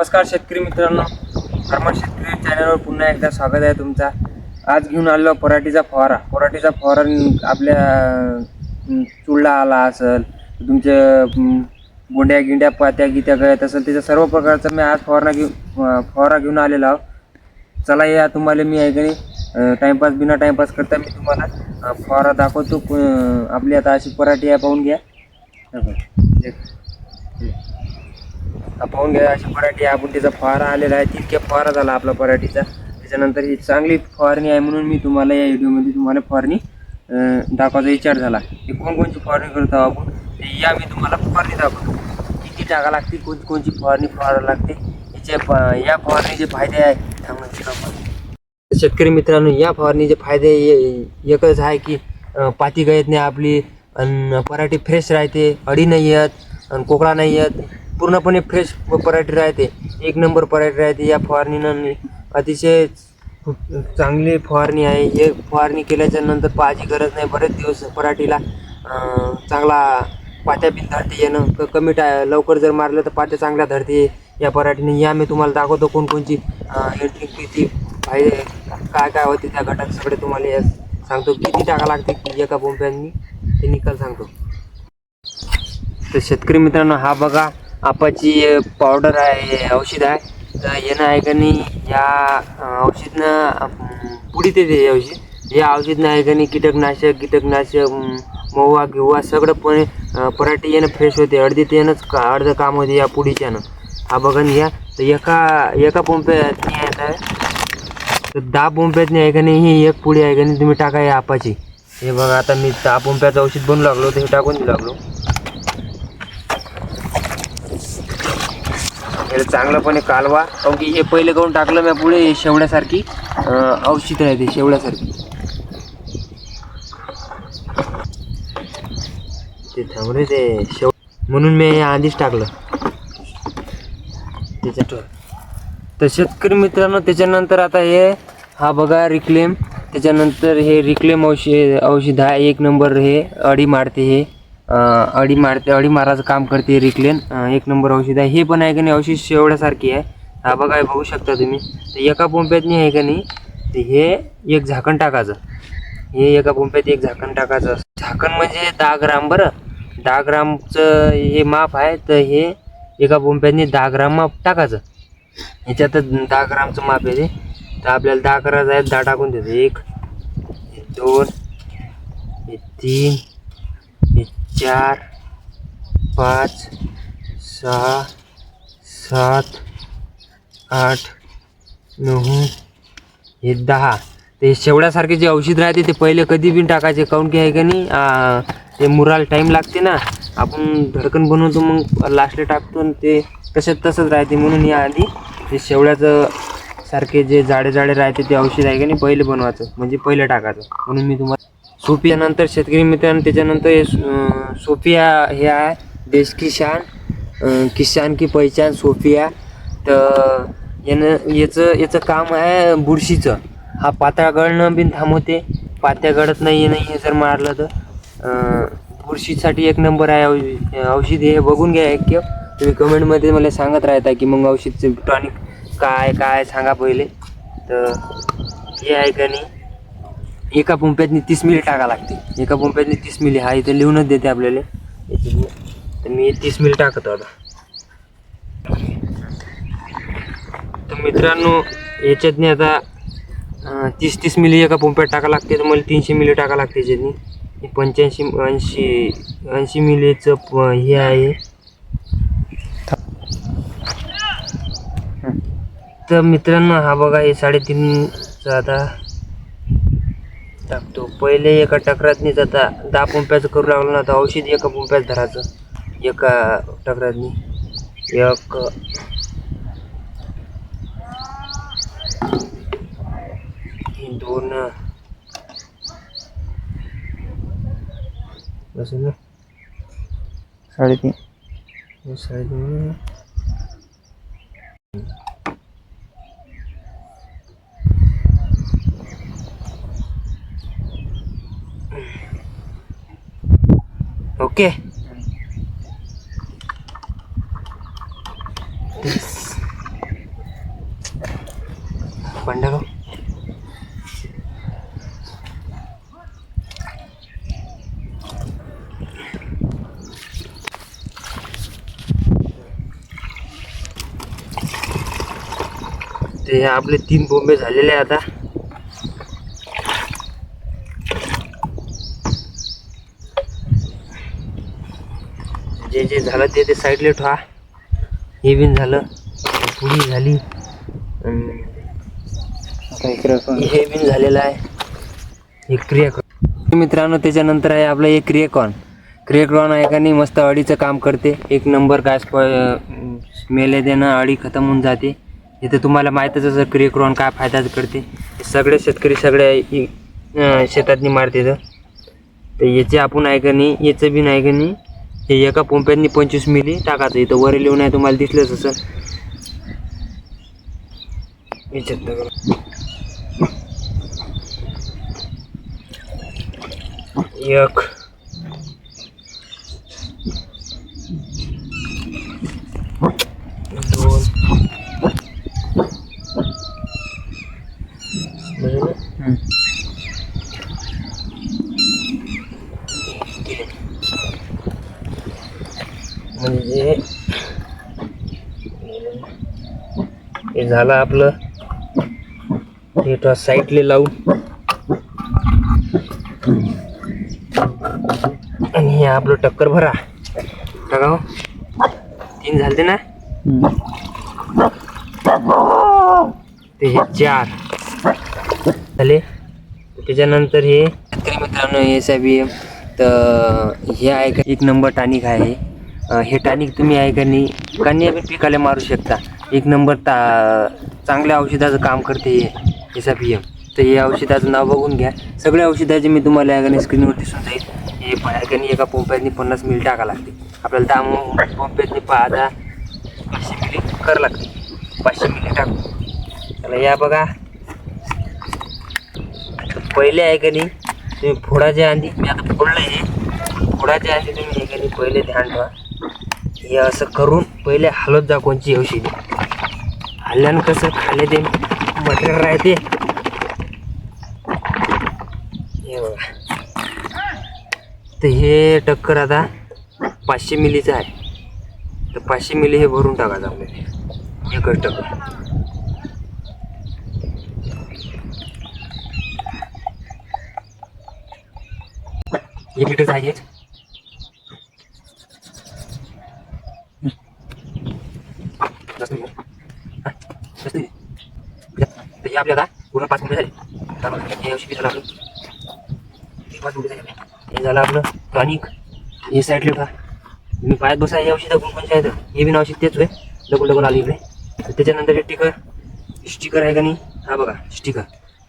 नमस्कार शेतकरी मित्रांनो. फार्मर शेतकरी चॅनलवर पुन्हा एकदा स्वागत आहे तुमचा. आज घेऊन आलो पराठीचा फवारा. पराठीचा फवारा आपल्या अं, चुडला आला असेल तुमचे अं, बोंड्या गिंड्या पात्या गित्या गळ्यात असेल त्याच्या सर्व प्रकारचा मी आज फवारा घेऊन फवारा घेऊन आलेलो आहो चला या तुम्हाला मी आहे नाही टाईमपास बिना टाईमपास करता मी तुम्हाला फवारा दाखवतो. आपली आता अशी पराठी आहे पाहून घ्या. हे बघ. हे- पाहून घ्या अशी पराठी आहे. आपण त्याचा फवारा आलेला आहे तितक्या फवारा झाला आपला पराठीचा. त्याच्यानंतर ही चांगली फवारणी आहे म्हणून मी तुम्हाला या व्हिडिओमध्ये तुम्हाला फवारणी दाखवायचा विचार झाला. की कोणकोणची फवारणी करतो आपण ते या मी तुम्हाला फवारणी दाखवतो. किती टाका लागते कोणती कोणची फवारणी फवारा लागते याचे या फवारणीचे फायदे आहे. थांबा शेतकरी मित्रांनो या फवारणीचे फायदे एकच आहे की पाती गळत नाही आपली आणि पराठी फ्रेश राहते अडी नाही येत आणि कोकळा नाही येत. पूर्णपणे फ्रेश पराठी राहते. एक नंबर पराठी राहते. या फवारणीनं अतिशय चांगली फवारणी आहे. हे फवारणी केल्याच्यानंतर पाहायची गरज नाही. बरेच दिवस पराठीला चांगला पात्या बिन धरते. येणं क- कमी टा लवकर जर मारलं तर पात्या चांगल्या धरते. या पराठीने. या मी तुम्हाला दाखवतो कोणकोणची एंट्री किती फायदे काय काय होते त्या घटक सगळे तुम्हाला या सांगतो. किती टाका लागते की एका पंप्यांनी ते निकाल सांगतो. तर शेतकरी मित्रांनो हा बघा आपाची पावडर आहे औषध आहे. तर येणं आहे का नाही या औषधनं अं, पुढे ते औषध या औषधनं आहे का नाही कीटकनाशक कीटकनाशक मऊवा गिवा किंवा सगळं पण पराठी यानं फ्रेश होते. अर्धी त्यानंच का अर्धं काम होते या पुढीच्यानं. हा बघा घ्या या. तर एका एका पंप्यात आहे तर दहा पंप्यात आहे का नाही ही एक पुडी आहे का नाही तुम्ही टाका या आपाची. हे बघा आता मी दहा पोंप्याचं औषध बनू लागलो तर हे टाकून देऊ लागलो. याला चांगलंपणे कालवा. काऊन की हे पहिले करून टाकलं मी पुढे हे शेवड्यासारखी औषध आहे ते शेवड्यासारखी. ते थांब रे ते शेव म्हणून मी हे आधीच टाकलं. त्याच्यात तर शेतकरी मित्रांनो त्याच्यानंतर आता हे हा बघा रिक्लेम त्याच्यानंतर हे रिक्लेम औषध औषध आहे. एक नंबर हे अडी मारते हे. अडी मारते अडी मारायचं काम करते रिक्लेन. एक नंबर औषध आहे. हे पण आहे का नाही? औषध शेवड्यासारखी आहे. हा बघा बघू शकता तुम्ही. तर एका पंप्यातनी आहे का नाही? तर हे एक झाकण टाकायचं. हे एका पोंप्यात एक झाकण टाकायचं. झाकण म्हणजे दहा ग्राम बरं. दहा ग्रामचं हे माप आहे. तर हे एका पोंप्यातनी दहा ग्राम माप टाकायचं. ह्याच्यात दहा ग्रामचं माप आहे ते. तर आपल्याला दहा करायचं आहे दहा टाकून देतो. एक दोन हे तीन चार पाच सहा सात आठ नऊ हे दहा. ते शेवड्यासारखे जे औषध राहते ते पहिले कधी बी टाकायचे. काऊन की आहे का नाही ते मुराला टाईम लागते ना. आपण धडकन बनवतो मग लास्टला टाकतो आणि ते तसेच तसंच राहते. म्हणून या आधी ते शेवड्याचं सारखे जे जाडे जाडे राहते ते औषध आहे का नाही पहिले बनवायचं. म्हणजे पहिले टाकायचं. म्हणून मी तुम्हाला सोफियानंतर शेतकरी मित्रांनो त्याच्यानंतर सोफिया हे आहे देश किसान किसान की पहिचान सोफिया. तर यानं याचं याचं काम आहे बुरशीचं. हा पातळा गळणं बिन थांबवते. पात्या गळत नाही नाही हे जर मारलं तर. बुरशीसाठी एक नंबर आहे औषध हे. बघून घ्या एक किंवा तुम्ही कमेंटमध्ये मला सांगत राहता की मग औषधचं टॉनिक काय काय सांगा पहिले. तर हे आहे का नाही? एका पंप्यातनी तीस मिली टाका लागते. एका पंप्यातनी तीस मिली हा इथे लिहूनच देते आपल्याला. तर मी तीस मिली टाकतो आता. तर मित्रांनो याच्यातनी आता तीस तीस मिली एका पंप्यात टाका लागते. तर मला तीनशे मिली टाका लागते याच्यातनी पंच्याऐंशी ऐंशी ऐंशी मिलीचं प- हे आहे. तर मित्रांनो हा बघा हे साडेतीनचा आता. टाकतो पहिले एका टकरातनीच आता दहा पंप्याचं करू लागलो ना आता औषध एका पंप्यात धरायचं. एका टकरातनी. एक. दोन. ना साडेतीन. साडेतीन. ओके पंडा ते आपले तीन बोंबे झालेले आता जे जे झालं ते ते साईडला ठेवा. हे बिन झालं. पुडी झाली. हे बिन झालेलं आहे. हे क्रियाकॉन मित्रांनो त्याच्यानंतर आहे आपलं एक क्रिएकॉन क्रिएकॉन आहे का नाही मस्त अडीचं काम करते. एक नंबर गॅस स्मेल येते ना अडी खतम होऊन जाते. इथे तुम्हाला माहीतच असं क्रिएक्रॉन काय फायदा करते. हे सगळे शेतकरी सगळ्या शेतातनी मारते तर तर याचे आपण आहे का नाही याचं बी नाही का नाही हे एका पंप्यातनी पंचवीस मिली टाकायचं. इथं वर लिहून आहे तुम्हाला दिसलंच असं विचार एक. दोन. म्हणजे हे झालं आपलं. हे साईडले लावून आणि हे आपलं टक्कर भरा. बघा हो? तीन झालते ना? ते हे चार. झाले? त्याच्यानंतर हे शेतकरी मित्रांनो हे साहेब तर हे आहे का? एक नंबर टानिक आहे. हे टॅनिक तुम्ही आहे का नाही? कन्या पिकाला मारू शकता. एक नंबर ता चांगल्या औषधाचं काम करते हे. एसा पी एम तर हे औषधाचं नाव बघून घ्या. सगळ्या औषधाचे मी तुम्हाला आहे का नाही स्क्रीनवर दिसून जाईल हे आहे का नाही? एका पंपातनी पन्नास मिल टाका लागते. आपल्याला दहा पंपातनी पहा दहा पाचशे मिली करावं लागते. पाचशे मिली टाकू. त्याला या बघा. पहिले आहे का नाही? तुम्ही फोडाच्या आधी मी आता फोडलं आहे फोडाच्या आधी तुम्ही हे का नाही? पहिले ध्यान ठेवा. हे असं करून पहिले हलत जा कोणची औषधी हल्ल्यानं कसं खाले ते मटेरियल राहते. हे बघा. तर हे टक्कर आता पाचशे मिलीचं आहे. तर पाचशे मिली हे भरून टाकायचं आपल्याला. एकच टक्कर. एक आहे जास्त नाही. हा, जास्त नाही. तर आपल्याला पूर्ण पाच मिनिटं झाली. हे औषधी झालं आपलं? पाच मिनिटं झाली. हे झालं आपलं टॉनिक. हे साईड लिहा मी पायात बसा हे औषध कोणकोणचे आहेत? हे बी औषध तेच होय. डबल डबल आली इकडे. त्याच्यानंतर हे स्टिकर स्टिकर आहे का नाही? हा बघा स्टिकर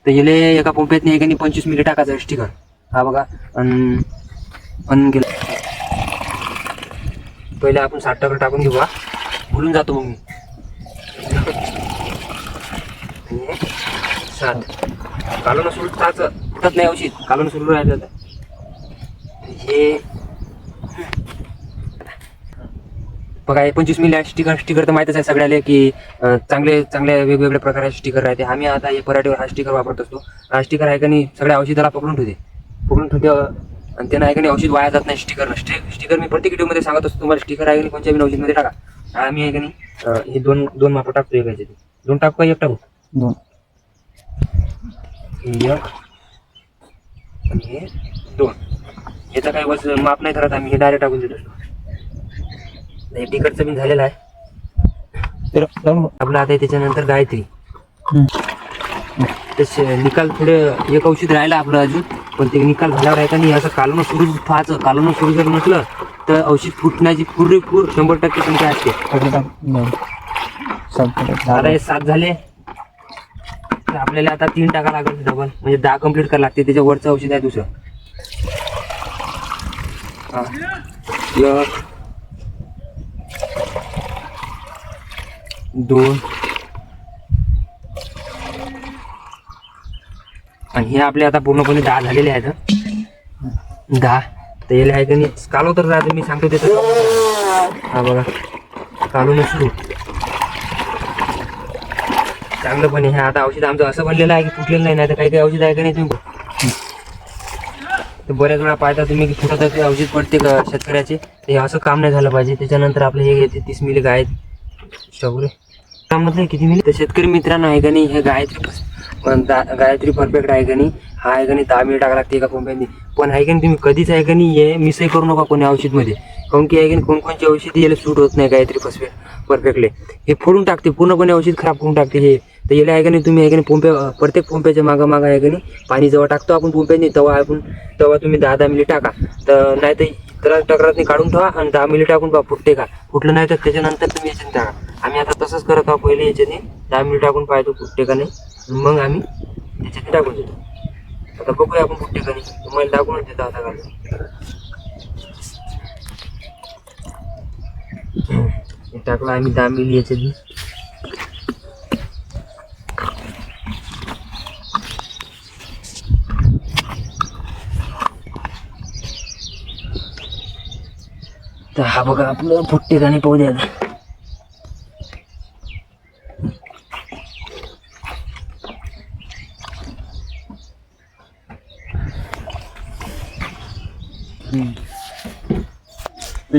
तर येले एका पंप्यात नाही का नाही पंचवीस मिनिट टाकायचं स्टिकर हा बघा अन अन गेलं. पहिले आपण साठ टक्कर टाकून घेऊ हा. भुलून जातो मग मी आणि हे सात. कालवण सुरू ताच उठत नाही औषध. कालवण सुरू राहिलं हे बघा हे पंचवीस मिली स्टिकर स्टिकर तर माहितच आहे सगळ्याला की अं, चांगले चांगले वेगवेगळ्या प्रकारचे स्टिकर राहते. आम्ही आता हे पराठीवर हा स्टिकर वापरत असतो. हा स्टिकर आहे का नाही सगळ्या औषधाला पकडून ठेवते. पकडून ठेवते आणि त्यांना आहे का नाही औषध वाया जात नाही स्टिकर. स्टिकर मी प्रत्येक व्हिडिओमध्ये सांगत असतो तुम्हाला स्टिकर आहे का नाही कोणत्या बी औषधमध्ये टाका. आम्ही आहे का नाही अं, हे दोन दोन मापं टाकतो एकाचे. दोन टाकू का एक टाकू? दोन. एक. आणि हे दोन. याचा काही वच माप नाही करत आम्ही हे डायरेक्ट टाकून देत तिकडचं बी झालेलं आहे. आपलं आता त्याच्यानंतर गायत्री. तसे निकाल थोडे एक औषध राहिलं आपलं अजून पण ते निकाल झाल्यावर आहे का नाही असं कालवणं सुरू व्हायचं कालवणं सुरू जर नसलं तर औषध फुटण्याची पुरेपूर शंभर टक्के संख्या असते. आता हे सात झाले. तर आपल्याला आता तीन टाका लागेल डबल म्हणजे दहा कंप्लीट करा लागते त्याच्या वरचं औषध आहे दुसरं. एक दोन आणि हे आपले आता पूर्णपणे दहा झालेले आहेत दहा. तर याला आहे का नाही? कालो तर राहते मी सांगतो त्याचं. हा बघा. कालो नसतो चांगलं पण आहे. हे आता औषध आमचं असं बनलेलं आहे की फुटलेलं नाही तर काही काही औषध आहे का नाही तुम्ही? तर बऱ्याच वेळा पाहता तुम्ही की कुठं तरी औषध पडते का शेतकऱ्याचे? ते हे असं काम नाही झालं पाहिजे. त्याच्यानंतर आपले हे येते तीस मिली गाय स्ट्रॉबेरी म्हटलं किती मिनिट तर शेतकरी मित्रांनो आहे का नाही हे गायत्री पण गायत्री परफेक्ट आहे का नाही? हा आहे का नाही दहा मिनिट टाका लागते एका पंप्याने पण आहे का नाही तुम्ही कधीच आहे का नाही हे मिसही करू नका कोणी औषधमध्ये. काऊन की आहे की कोणकोणची औषधी याला सूट होत नाही गायत्री फसवे परफेक्टले हे फोडून टाकते पूर्णपणे औषध खराब करून टाकते हे. तर याला आहे का नाही तुम्ही आहे का नाही प्रत्येक पोंप्याच्या मागं मागं आहे का नाही पाणी जेव्हा टाकतो आपण पोंप्याने तेव्हा आपण तेव्हा तुम्ही दहा दहा मिनिट टाका. तर नाही तर तर टकरातनी काढून ठेवा आणि दहा मिनिट टाकून पहा फुटते का? फुटलं नाही तर त्याच्यानंतर तुम्ही याच्याने टाका. आम्ही आता तसंच करत आहोत पहिले याच्याने दहा मिनिट टाकून पाहतो फुटते का नाही. मग आम्ही त्याच्याने टाकून देतो. आता बघूया आपण फुटते का नाही. तुम्हाला टाकूनच देतो आता घालून. हे टाकलं आम्ही दहा मिली याच्याने तर हा बघा आपलं फुटते का नाही पाहू द्या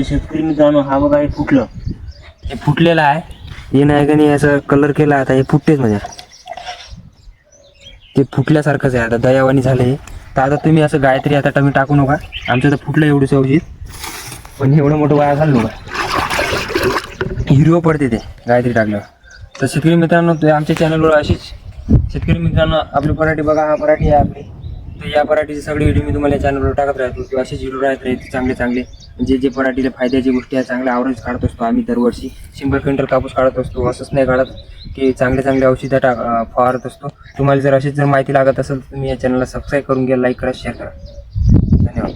शेतकरी मित्रांनो हा बघा हे फुटलं. हे फुटलेलं आहे. हे नाही का नाही असं कलर केला आता हे फुटतेच म्हणजे. ते फुटल्यासारखंच आहे आता दयावानी झालं हे. तर आता तुम्ही असं गायत्री आता तुम्ही टाकू नका. आमचं तर फुटलं एवढंच औषध. पण एवढं मोठं वाया झालं नका हिरवं पडते ते गायत्री टाकल्यावर. तर शेतकरी मित्रांनो ते आमच्या चॅनलवर अशीच. शेतकरी मित्रांनो आपली पराठी बघा हा पराठी आहे आपली. तर या पराठीचे सगळे व्हिडिओ मी तुम्हाला चॅनलवर टाकत राहतो. किंवा असेच व्हिडिओ राहत राहते चांगले चांगले. म्हणजे जे जे पराठीला फायद्याची गोष्टी आहे चांगला आवरेज काढत असतो आम्ही दरवर्षी. शंभर क्विंटल कापूस काढत असतो. असंच नाही काढत की चांगले चांगले औषधं टाक फवारत असतो. तुम्हाला जर अशीच जर माहिती लागत असेल तर तुम्ही या चॅनलला सबस्क्राईब करून घ्या लाईक करा शेअर करा. धन्यवाद.